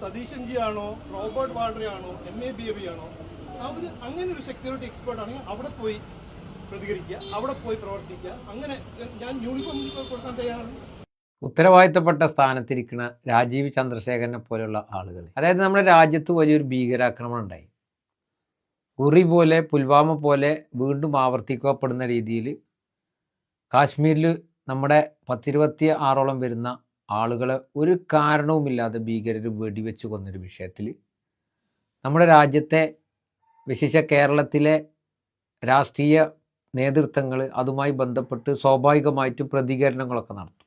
സതീശൻജി ആണോ റോബർട്ട് വാഡ്രി ആണോ M A B A B ആണോ അവർ അങ്ങനെ ഒരു സെക്യൂരിറ്റി എക്സ്പേർട്ട് ആണെങ്കിൽ അവിടെ പോയി പ്രതികരിക്കുക അവിടെ പോയി പ്രവർത്തിക്കുക. അങ്ങനെ ഞാൻ യൂണിഫോം കൊടുക്കാൻ തയ്യാറാണ്. ഉത്തരവാദിത്തപ്പെട്ട സ്ഥാനത്തിരിക്കുന്ന രാജീവ് ചന്ദ്രശേഖരനെ പോലെയുള്ള ആളുകൾ അതായത് നമ്മുടെ രാജ്യത്ത് വലിയൊരു ഭീകരാക്രമണം ഉണ്ടായി. ഉറി പോലെ പുൽവാമ പോലെ വീണ്ടും ആവർത്തിക്കപ്പെടുന്ന രീതിയിൽ കാശ്മീരിൽ നമ്മുടെ പത്തിരുപത്തി ആറോളം വരുന്ന ആളുകളെ ഒരു കാരണവുമില്ലാതെ ഭീകരർ വെടിവെച്ച് കൊന്നൊരു വിഷയത്തിൽ നമ്മുടെ രാജ്യത്തെ വിശേഷ കേരളത്തിലെ രാഷ്ട്രീയ നേതൃത്വങ്ങൾ അതുമായി ബന്ധപ്പെട്ട് സ്വാഭാവികമായിട്ടും പ്രതികരണങ്ങളൊക്കെ നടത്തും.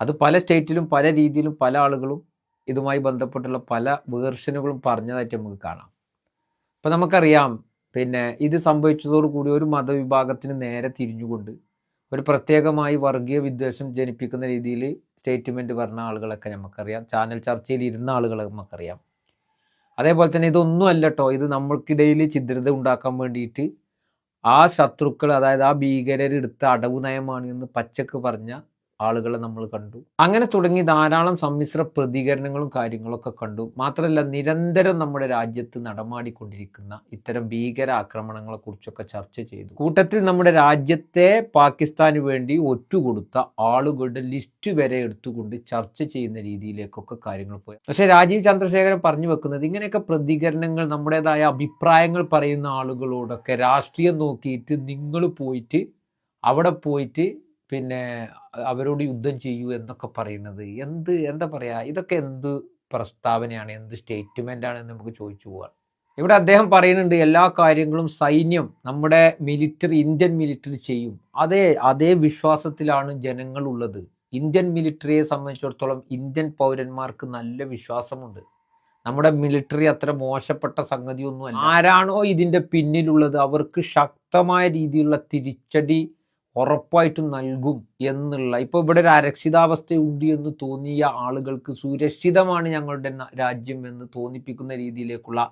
അത് പല സ്റ്റേറ്റിലും പല രീതിയിലും പല ആളുകളും ഇതുമായി ബന്ധപ്പെട്ടുള്ള പല വേർഷനുകളും പറഞ്ഞതായിട്ട് നമുക്ക് കാണാം. ഇപ്പം നമുക്കറിയാം പിന്നെ ഇത് സംഭവിച്ചതോടുകൂടി ഒരു മതവിഭാഗത്തിന് നേരെ തിരിഞ്ഞുകൊണ്ട് ഒരു പ്രത്യേകമായി വർഗീയ വിദ്വേഷം ജനിപ്പിക്കുന്ന രീതിയിൽ സ്റ്റേറ്റ്മെന്റ് പറഞ്ഞ ആളുകളൊക്കെ നമുക്കറിയാം. ചാനൽ ചർച്ചയിൽ ഇരുന്ന ആളുകളെ നമുക്കറിയാം. അതേപോലെ തന്നെ ഇതൊന്നും അല്ല കേട്ടോ ഇത് നമ്മൾക്കിടയിൽ ചിദ്രത ഉണ്ടാക്കാൻ വേണ്ടിയിട്ട് ആ ശത്രുക്കൾ അതായത് ആ ഭീകരരെടുത്ത അടവ് നയമാണ് എന്ന് പച്ചക്ക് പറഞ്ഞ ആളുകളെ നമ്മൾ കണ്ടു. അങ്ങനെ തുടങ്ങി ധാരാളം സമ്മിശ്ര പ്രതികരണങ്ങളും കാര്യങ്ങളൊക്കെ കണ്ടു. മാത്രമല്ല നിരന്തരം നമ്മുടെ രാജ്യത്ത് നടമാടിക്കൊണ്ടിരിക്കുന്ന ഇത്തരം ഭീകര ആക്രമണങ്ങളെ കുറിച്ചൊക്കെ ചർച്ച ചെയ്തു. കൂട്ടത്തിൽ നമ്മുടെ രാജ്യത്തെ പാകിസ്ഥാന് വേണ്ടി ഒറ്റുകൊടുത്ത ആളുകളുടെ ലിസ്റ്റ് വരെ എടുത്തുകൊണ്ട് ചർച്ച ചെയ്യുന്ന രീതിയിലേക്കൊക്കെ കാര്യങ്ങൾ പോയി. പക്ഷേ രാജീവ് ചന്ദ്രശേഖരൻ പറഞ്ഞു വെക്കുന്നത് ഇങ്ങനെയൊക്കെ പ്രതികരണങ്ങൾ നമ്മുടേതായ അഭിപ്രായങ്ങൾ പറയുന്ന ആളുകളോടൊക്കെ രാഷ്ട്രീയം നോക്കിയിട്ട് നിങ്ങൾ പോയിട്ട് അവിടെ പോയിട്ട് പിന്നെ അവരോട് യുദ്ധം ചെയ്യൂ എന്നൊക്കെ പറയുന്നത്. എന്ത് എന്താ പറയുക ഇതൊക്കെ എന്ത് പ്രസ്താവനയാണ് എന്ത് സ്റ്റേറ്റ്മെന്റ് ആണ് എന്ന് നമുക്ക് ചോദിച്ചു പോവാണ്. ഇവിടെ അദ്ദേഹം പറയുന്നുണ്ട് എല്ലാ കാര്യങ്ങളും സൈന്യം നമ്മുടെ മിലിറ്ററി ഇന്ത്യൻ മിലിറ്ററി ചെയ്യും. അതേ അതേ വിശ്വാസത്തിലാണ് ജനങ്ങളുള്ളത് ഇന്ത്യൻ മിലിറ്ററിയെ സംബന്ധിച്ചിടത്തോളം ഇന്ത്യൻ പൗരന്മാർക്ക് നല്ല വിശ്വാസമുണ്ട്. നമ്മുടെ മിലിറ്ററി അത്ര മോശപ്പെട്ട സംഗതിയൊന്നുമല്ല. ആരാണോ ഇതിന്റെ പിന്നിലുള്ളത് അവർക്ക് ശക്തമായ രീതിയിലുള്ള തിരിച്ചടി ഉറപ്പായിട്ടും നൽകും എന്നുള്ള ഇപ്പോൾ ഇവിടെ ഒരു അരക്ഷിതാവസ്ഥയുണ്ട് എന്ന് തോന്നിയ ആളുകൾക്ക് സുരക്ഷിതമാണ് ഞങ്ങളുടെ രാജ്യം എന്ന് തോന്നിപ്പിക്കുന്ന രീതിയിലേക്കുള്ള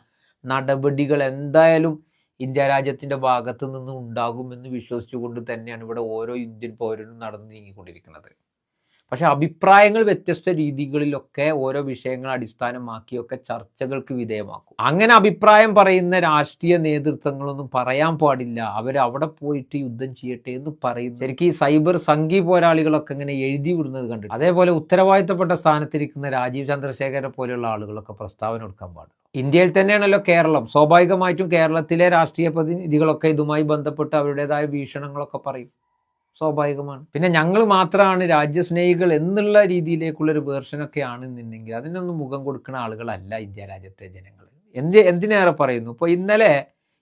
നടപടികൾ എന്തായാലും ഇന്ത്യ രാജ്യത്തിന്റെ ഭാഗത്ത് നിന്ന് ഉണ്ടാകുമെന്ന് വിശ്വസിച്ചുകൊണ്ട് തന്നെയാണ് ഇവിടെ ഓരോ ഇന്ത്യൻ പൗരനും നടന്നു നീങ്ങിക്കൊണ്ടിരിക്കുന്നത്. പക്ഷെ അഭിപ്രായങ്ങൾ വ്യത്യസ്ത രീതികളിലൊക്കെ ഓരോ വിഷയങ്ങൾ അടിസ്ഥാനമാക്കിയൊക്കെ ചർച്ചകൾക്ക് വിധേയമാക്കും. അങ്ങനെ അഭിപ്രായം പറയുന്ന രാഷ്ട്രീയ നേതൃത്വങ്ങളൊന്നും പറയാൻ പാടില്ല. അവർ അവിടെ പോയിട്ട് യുദ്ധം ചെയ്യട്ടെ എന്ന് പറയുന്നു. ശരിക്കും ഈ സൈബർ സംഘി പോരാളികളൊക്കെ ഇങ്ങനെ എഴുതി വിടുന്നത് കണ്ടിട്ട് അതേപോലെ ഉത്തരവാദിത്തപ്പെട്ട സ്ഥാനത്തിരിക്കുന്ന രാജീവ് ചന്ദ്രശേഖരനെ പോലെയുള്ള ആളുകളൊക്കെ പ്രസ്താവന കൊടുക്കാൻ പാടില്ല. ഇന്ത്യയിൽ തന്നെയാണല്ലോ കേരളം. സ്വാഭാവികമായിട്ടും കേരളത്തിലെ രാഷ്ട്രീയ പ്രതിനിധികളൊക്കെ ഇതുമായി ബന്ധപ്പെട്ട് അവരുടേതായ വീക്ഷണങ്ങളൊക്കെ പറയും. സ്വാഭാവികമാണ്. പിന്നെ ഞങ്ങൾ മാത്രമാണ് രാജ്യസ്നേഹികൾ എന്നുള്ള രീതിയിലേക്കുള്ള ഒരു വേർഷനൊക്കെ ആണെന്നുണ്ടെങ്കിൽ അതിനൊന്നും മുഖം കൊടുക്കുന്ന ആളുകളല്ല ഇന്ത്യ രാജ്യത്തെ ജനങ്ങൾ എന്ത് എന്തിനേറെ പറയുന്നു? ഇപ്പോൾ ഇന്നലെ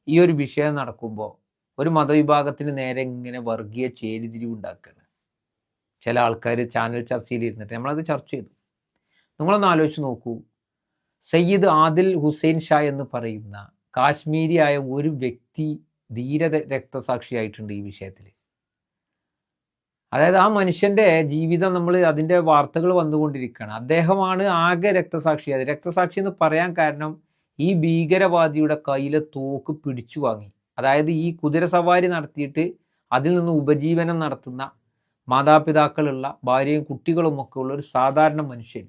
ഈ ഒരു വിഷയം നടക്കുമ്പോൾ ഒരു മതവിഭാഗത്തിന് നേരെ ഇങ്ങനെ വർഗീയ ചേരിതിരിവ് ഉണ്ടാക്കുകയാണ് ചില ആൾക്കാർ ചാനൽ ചർച്ചയിൽ ഇരുന്നിട്ട് നമ്മളത് ചർച്ച ചെയ്തു. നിങ്ങളൊന്ന് ആലോചിച്ച് നോക്കൂ. സയ്യിദ് ആദിൽ ഹുസൈൻ ഷാ എന്ന് പറയുന്ന കാശ്മീരിയായ ഒരു വ്യക്തി ധീര രക്തസാക്ഷിയായിട്ടുണ്ട് ഈ വിഷയത്തിൽ അതായത് ആ മനുഷ്യന്റെ ജീവിതം നമ്മൾ അതിന്റെ വാർത്തകൾ വന്നുകൊണ്ടിരിക്കുകയാണ്. അദ്ദേഹമാണ് ആകെ രക്തസാക്ഷി. അത് രക്തസാക്ഷി എന്ന് പറയാൻ കാരണം ഈ ഭീകരവാദിയുടെ കയ്യിലെ തോക്ക് പിടിച്ചു വാങ്ങി. അതായത് ഈ കുതിര സവാരി നടത്തിയിട്ട് അതിൽ നിന്ന് ഉപജീവനം നടത്തുന്ന മാതാപിതാക്കളുള്ള ഭാര്യയും കുട്ടികളും ഒക്കെ ഉള്ള ഒരു സാധാരണ മനുഷ്യൻ.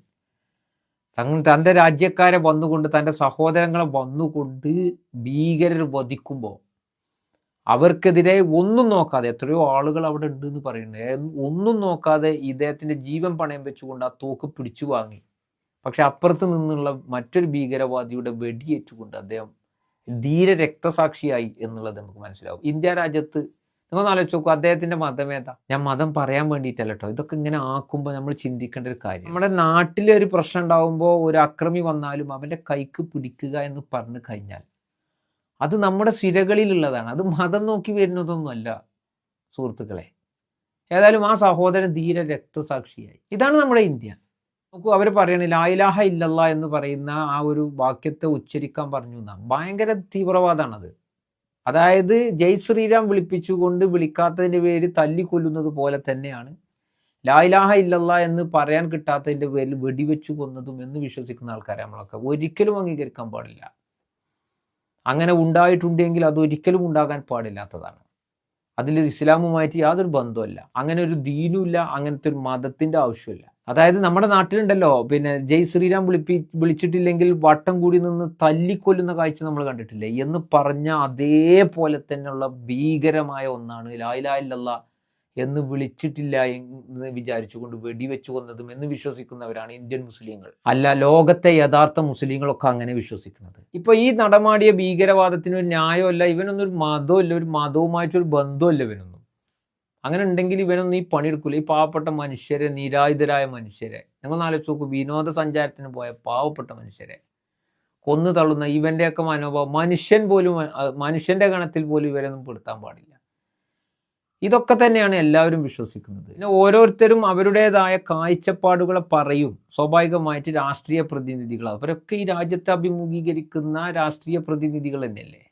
തങ്ങൾ തന്റെ രാജ്യക്കാരെ വന്നുകൊണ്ട് തന്റെ സഹോദരങ്ങളെ വന്നുകൊണ്ട് ഭീകരർ വധിക്കുമ്പോൾ അവർക്കെതിരെ ഒന്നും നോക്കാതെ എത്രയോ ആളുകൾ അവിടെ ഉണ്ട് എന്ന് ഒന്നും നോക്കാതെ ഇദ്ദേഹത്തിന്റെ ജീവൻ പണയം വെച്ചുകൊണ്ട് ആ തോക്ക് പിടിച്ചു വാങ്ങി. പക്ഷെ അപ്പുറത്ത് നിന്നുള്ള മറ്റൊരു ഭീകരവാദിയുടെ വെടിയേറ്റുകൊണ്ട് അദ്ദേഹം ധീര രക്തസാക്ഷിയായി എന്നുള്ളത് നമുക്ക് മനസ്സിലാവും. ഇന്ത്യ രാജ്യത്ത് നിങ്ങൾ ആലോചിച്ച് നോക്കൂ അദ്ദേഹത്തിന്റെ മതമേതാ ഞാൻ മതം പറയാൻ വേണ്ടിയിട്ടല്ല കേട്ടോ ഇതൊക്കെ ഇങ്ങനെ ആക്കുമ്പോൾ നമ്മൾ ചിന്തിക്കേണ്ട ഒരു കാര്യം. നമ്മുടെ നാട്ടിലെ ഒരു പ്രശ്നം ഉണ്ടാകുമ്പോൾ ഒരു അക്രമി വന്നാലും അവന്റെ കൈക്ക് പിടിക്കുക എന്ന് പറഞ്ഞു കഴിഞ്ഞാൽ അത് നമ്മുടെ സിരകളിലുള്ളതാണ്. അത് മതം നോക്കി വരുന്നതൊന്നുമല്ല സുഹൃത്തുക്കളെ. ഏതായാലും ആ സഹോദരൻ ധീര രക്തസാക്ഷിയായി. ഇതാണ് നമ്മുടെ ഇന്ത്യ. നോക്കൂ അവർ പറയണ ലായിലാഹ ഇല്ലല്ല എന്ന് പറയുന്ന ആ ഒരു വാക്യത്തെ ഉച്ചരിക്കാൻ പറഞ്ഞു എന്നാണ് ഭയങ്കര തീവ്രവാദമാണത് അതായത് ജയ് ശ്രീരാം വിളിപ്പിച്ചുകൊണ്ട് വിളിക്കാത്തതിന്റെ പേര് തല്ലിക്കൊല്ലുന്നത് പോലെ തന്നെയാണ്. ലായിലാഹ ഇല്ലല്ല എന്ന് പറയാൻ കിട്ടാത്തതിന്റെ പേരിൽ വെടിവെച്ചു കൊന്നതും എന്ന് വിശ്വസിക്കുന്ന ആൾക്കാരെ നമ്മളൊക്കെ. ഒരിക്കലും അംഗീകരിക്കാൻ പാടില്ല. അങ്ങനെ ഉണ്ടായിട്ടുണ്ടെങ്കിൽ അതൊരിക്കലും ഉണ്ടാകാൻ പാടില്ലാത്തതാണ്. അതിൽ ഇസ്ലാമുമായിട്ട് യാതൊരു ബന്ധവുമില്ല. അങ്ങനെ ഒരു ദീനുമില്ല അങ്ങനത്തെ ഒരു മതത്തിന്റെ ആവശ്യമില്ല അതായത് നമ്മുടെ നാട്ടിലുണ്ടല്ലോ പിന്നെ ജയ് ശ്രീരാം വിളിപ്പി വിളിച്ചിട്ടില്ലെങ്കിൽ വട്ടം കൂടി നിന്ന് തല്ലിക്കൊല്ലുന്ന കാഴ്ച നമ്മൾ കണ്ടിട്ടില്ലേ? എന്ന് പറഞ്ഞ അതേപോലെ തന്നെയുള്ള ഭീകരമായ ഒന്നാണ്. ലായിലായില്ലല്ല എന്ന് വിളിച്ചിട്ടില്ല എന്ന് വിചാരിച്ചുകൊണ്ട് വെടിവെച്ചു കൊന്നതും എന്ന് വിശ്വസിക്കുന്നവരാണ് ഇന്ത്യൻ മുസ്ലിങ്ങൾ. അല്ല ലോകത്തെ യഥാർത്ഥ മുസ്ലിങ്ങളൊക്കെ അങ്ങനെ വിശ്വസിക്കുന്നത്. ഇപ്പൊ ഈ നടമാടിയ ഭീകരവാദത്തിന് ഒരു ന്യായമല്ല ഇവനൊന്നും ഒരു മതമല്ല ഒരു മതവുമായിട്ടൊരു ബന്ധമല്ല ഇവനൊന്നും. അങ്ങനെ ഉണ്ടെങ്കിൽ ഇവനൊന്നും ഈ പണിയെടുക്കില്ല ഈ പാവപ്പെട്ട മനുഷ്യരെ നിരായുധരായ മനുഷ്യരെ. നിങ്ങൾ ആലോചിച്ച് നോക്കൂ വിനോദസഞ്ചാരത്തിന് പോയ പാവപ്പെട്ട മനുഷ്യരെ. കൊന്നു തള്ളുന്ന ഇവന്റെയൊക്കെ മനോഭാവം മനുഷ്യൻ പോലും മനുഷ്യന്റെ ഗണത്തിൽ പോലും ഇവരൊന്നും പെടുത്താൻ പാടില്ല. ഇതൊക്കെ തന്നെയാണ് എല്ലാവരും വിശ്വസിക്കുന്നത്. പിന്നെ ഓരോരുത്തരും അവരുടേതായ കാഴ്ചപ്പാടുകളെ പറയും. സ്വാഭാവികമായിട്ട് രാഷ്ട്രീയ പ്രതിനിധികൾ അവരൊക്കെ ഈ രാജ്യത്തെ അഭിമുഖീകരിക്കുന്ന രാഷ്ട്രീയ പ്രതിനിധികൾ തന്നെയല്ലേ?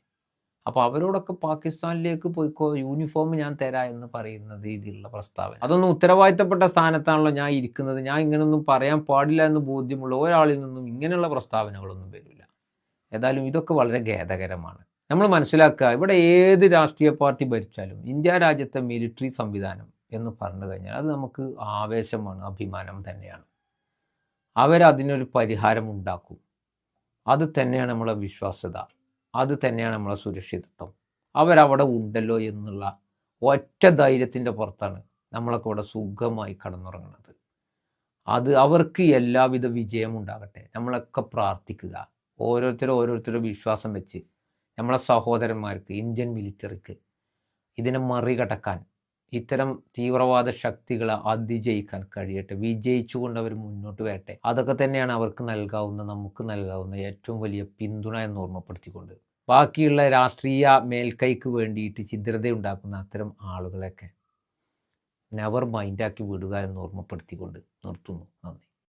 അപ്പോൾ അവരോടൊക്കെ പാകിസ്ഥാനിലേക്ക് പോയിക്കോ യൂണിഫോം ഞാൻ തരാ എന്ന് പറയുന്ന രീതിയിലുള്ള പ്രസ്താവന. അതൊന്നും ഉത്തരവാദിത്തപ്പെട്ട സ്ഥാനത്താണല്ലോ ഞാൻ ഇരിക്കുന്നത്. ഞാൻ ഇങ്ങനൊന്നും പറയാൻ പാടില്ല എന്ന് ബോധ്യമുള്ള ഒരാളിൽ നിന്നും ഇങ്ങനെയുള്ള പ്രസ്താവനകളൊന്നും വരില്ല. ഏതായാലും ഇതൊക്കെ വളരെ ഖേദകരമാണ്. നമ്മൾ മനസ്സിലാക്കുക ഇവിടെ ഏത് രാഷ്ട്രീയ പാർട്ടി ഭരിച്ചാലും ഇന്ത്യ രാജ്യത്തെ മിലിറ്ററി സംവിധാനം എന്ന് പറഞ്ഞു കഴിഞ്ഞാൽ അത് നമുക്ക് ആവേശമാണ് അഭിമാനം തന്നെയാണ്. അവരതിനൊരു പരിഹാരം ഉണ്ടാക്കും. അത് തന്നെയാണ് നമ്മളെ വിശ്വാസ്യത. അത് തന്നെയാണ് നമ്മളെ സുരക്ഷിതത്വം. അവരവിടെ ഉണ്ടല്ലോ എന്നുള്ള ഒറ്റ ധൈര്യത്തിന്റെ പുറത്താണ് നമ്മളൊക്കെ ഇവിടെ സുഖമായി കടന്നുറങ്ങുന്നത്. അത് അവർക്ക് എല്ലാവിധ വിജയമുണ്ടാകട്ടെ. നമ്മളൊക്കെ പ്രാർത്ഥിക്കുക. ഓരോരുത്തരും ഓരോരുത്തരും വിശ്വാസം വെച്ച് നമ്മളെ സഹോദരന്മാർക്ക് ഇന്ത്യൻ മിലിറ്ററിക്ക് ഇതിനെ മറികടക്കാൻ ഇത്തരം തീവ്രവാദ ശക്തികളെ അതിജയിക്കാൻ കഴിയട്ടെ വിജയിച്ചുകൊണ്ട് അവർ മുന്നോട്ട് വരട്ടെ. അതൊക്കെ തന്നെയാണ് അവർക്ക് നൽകാവുന്ന നമുക്ക് നൽകാവുന്ന ഏറ്റവും വലിയ പിന്തുണ എന്ന് ഓർമ്മപ്പെടുത്തിക്കൊണ്ട്. ബാക്കിയുള്ള രാഷ്ട്രീയ മേൽക്കൈക്ക് വേണ്ടിയിട്ട് ഛിദ്രതയുണ്ടാക്കുന്ന അത്തരം ആളുകളെയൊക്കെ നെവർ മൈൻഡാക്കി വിടുക എന്ന് ഓർമ്മപ്പെടുത്തിക്കൊണ്ട് നിർത്തുന്നു. നന്ദി.